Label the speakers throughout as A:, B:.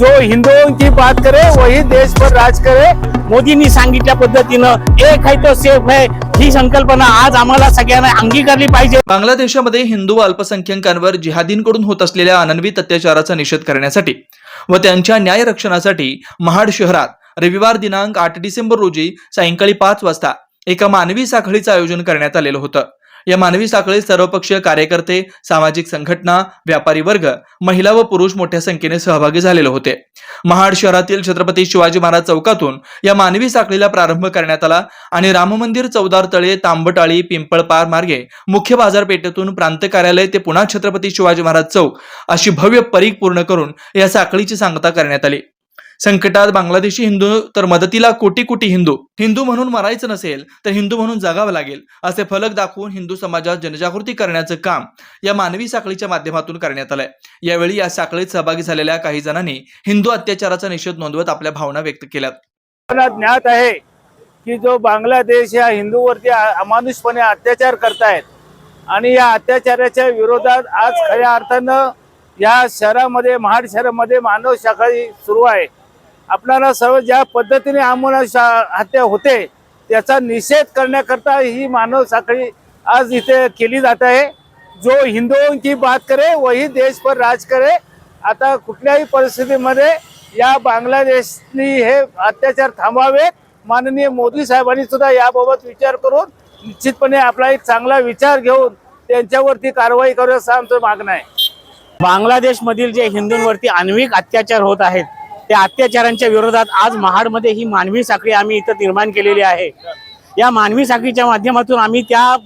A: जो हिंदुओं की बात करे वही देश पर राज करे मोदींनी सांगितल्या पद्धतीनं एक है तो सेफ है ही संकल्पना आज आम्हाला सगळ्यांना अंगीकारली पाहिजे.
B: बांगलादेशामध्ये हिंदू अल्पसंख्याकांवर जिहादींकडून होत असलेल्या अनन्वित अत्याचाराचा निषेध करण्यासाठी व त्यांच्या न्याय रक्षणासाठी महाड शहरात रविवार दिनांक आठ डिसेंबर रोजी सायंकाळी पाच वाजता एका मानवी साखळीचं आयोजन करण्यात आलेलं होतं. या मानवी साखळीत सर्वपक्षीय कार्यकर्ते सामाजिक संघटना व्यापारी वर्ग महिला व पुरुष मोठ्या संख्येने सहभागी झालेले होते. महाड शहरातील छत्रपती शिवाजी महाराज चौकातून या मानवी साखळीला प्रारंभ करण्यात आला आणि राम मंदिर चौदार तळे तांबटाळी पिंपळपार मार्गे मुख्य बाजारपेठेतून प्रांत कार्यालय ते पुन्हा छत्रपती शिवाजी महाराज चौक अशी भव्य परीख पूर्ण करून या साखळीची सांगता करण्यात आली. संकटात बांगलादेशी हिंदू तर मदतीला कोटी कोटी हिंदू. हिंदू म्हणून मरायचं नसेल तर हिंदू म्हणून जगावं लागेल असे फलक दाखवून हिंदू समाजात जनजागृती करण्याचं काम या मानवी साखळीच्या माध्यमातून करण्यात आलंय. यावेळी या साखळीत सहभागी झालेल्या काही जणांनी हिंदू अत्याचाराचा निषेध नोंदवत आपल्या भावना व्यक्त केल्या
A: मला ज्ञात आहे की जो बांगलादेश या हिंदूवरती अमानुषपणे अत्याचार करतायत आणि या अत्याचाराच्या विरोधात आज खऱ्या अर्थानं या शहरामध्ये महाड शहरामध्ये मानव साखळी सुरू आहे. आपल्याला सर्व ज्या पद्धतीने अमानुष हत्या होते त्याचा निषेध करण्याकरता ही मानव साखळी आज इथे केली जात आहे. जो हिंदुओं की बात करे वही देश पर राज करे. आता कुठल्याही परिस्थितीमध्ये या बांगलादेशनी हे अत्याचार थांबावेत माननीय मोदी साहेबांनी सुद्धा याबाबत विचार करून निश्चितपणे आपला एक चांगला विचार घेऊन त्यांच्यावरती कारवाई करू असं आमचं मागणं आहे. बांगलादेशमधील जे हिंदूंवरती आण्विक अत्याचार होत आहेत त्या अत्याचारांच्या विरोधात आज महाडमध्ये ही मानवी साखळी आम्ही इथं निर्माण केलेली आहे. या मानवी साखळीच्या माध्यमातून आम्ही त्या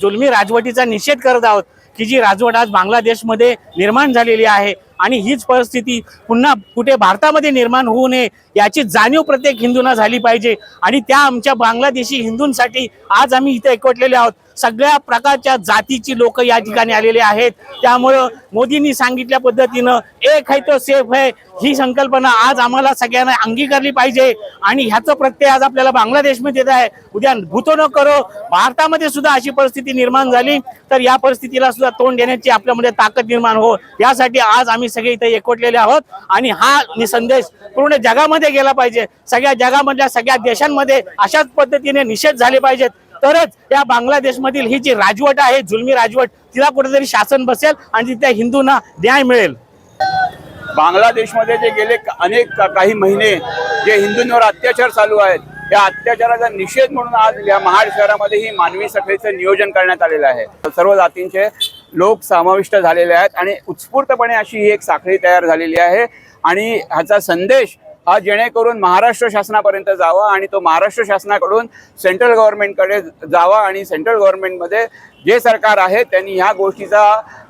A: जुलमी राजवटीचा निषेध करत आहोत की जी राजवट आज बांगलादेशमध्ये निर्माण झालेली आहे. आणि हीच परिस्थिती पुन्हा कुठे भारतामध्ये निर्माण होऊ नये याची जाणीव प्रत्येक हिंदूंना झाली पाहिजे. आणि त्या आमच्या बांगलादेशी हिंदूंसाठी आज आम्ही इथे एकवटलेले आहोत. सगळ्या प्रकारच्या जातीची लोक या ठिकाणी आलेले आहेत. त्यामुळं मोदींनी सांगितल्या पद्धतीनं एक है तो सेफ है ही संकल्पना आज आम्हाला सगळ्यांना अंगीकारली पाहिजे. आणि ह्याचं प्रत्यय आज आपल्याला बांगलादेशमध्ये येत आहे. उद्या भूतो न करो. भारतामध्ये सुद्धा अशी परिस्थिती निर्माण झाली. तर या परिस्थितीला सुद्धा तोंड देण्याची आपल्यामध्ये ताकद निर्माण हो. यासाठी आज आम्ही सगळे इथे एकवटलेले आहोत. आणि हा संदेश पूर्ण जगामध्ये गेला पाहिजे. सगळ्या जगामधल्या सगळ्या देशांमध्ये अशाच पद्धतीने निषेध झाले पाहिजेत. तरच या बांगलादेशमधील ही जी राजवट आहे जुलमी राजवट तिला कुठेतरी शासन बसेल आणि तिथे हिंदूंना न्याय मिळेल.
C: बांगलादेशमध्ये जे गेले अनेक काही महिने जे हिंदूंवर अत्याचार चालू आहेत या अत्याचाराचा निषेध म्हणून आज या महाड शहरामध्ये ही मानवी सखळीचं नियोजन करण्यात आलेलं आहे. सर्व जातींचे लोक समाविष्ट झालेले आहेत आणि उत्स्फूर्तपणे अशी ही एक साखळी तयार झालेली आहे. आणि ह्याचा संदेश हा जेणेकरून महाराष्ट्र शासनापर्यंत जावा आणि तो महाराष्ट्र शासनाकडून सेंट्रल गव्हर्नमेंटकडे जावा आणि सेंट्रल गव्हर्नमेंटमध्ये जे सरकार आहे त्यांनी ह्या गोष्टीचा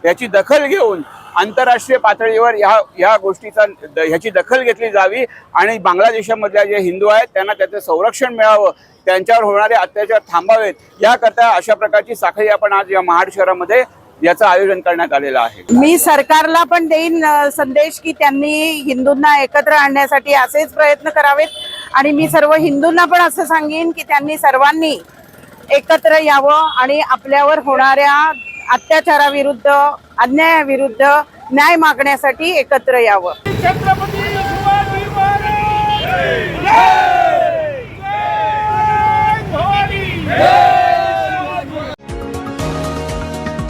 C: याची दखल घेऊन आंतरराष्ट्रीय पातळीवर ह्या ह्या गोष्टीचा द- ह्याची दखल घेतली जावी आणि बांगलादेशामधल्या जे हिंदू आहेत त्यांना त्याचं संरक्षण मिळावं त्यांच्यावर होणारे अत्याचार थांबावेत याकरता अशा प्रकारची साखळी आपण आज या महाड शहरामध्ये याचं आयोजन करण्यात आलेलं आहे.
D: मी सरकारला पण देईन संदेश की त्यांनी हिंदूंना एकत्र आणण्यासाठी असेच प्रयत्न करावेत. आणि मी सर्व हिंदूंना पण असं सांगेन की त्यांनी सर्वांनी एकत्र यावं आणि आपल्यावर होणाऱ्या अत्याचाराविरुद्ध अन्यायाविरुद्ध न्याय मागण्यासाठी एकत्र यावं.
A: छत्रपती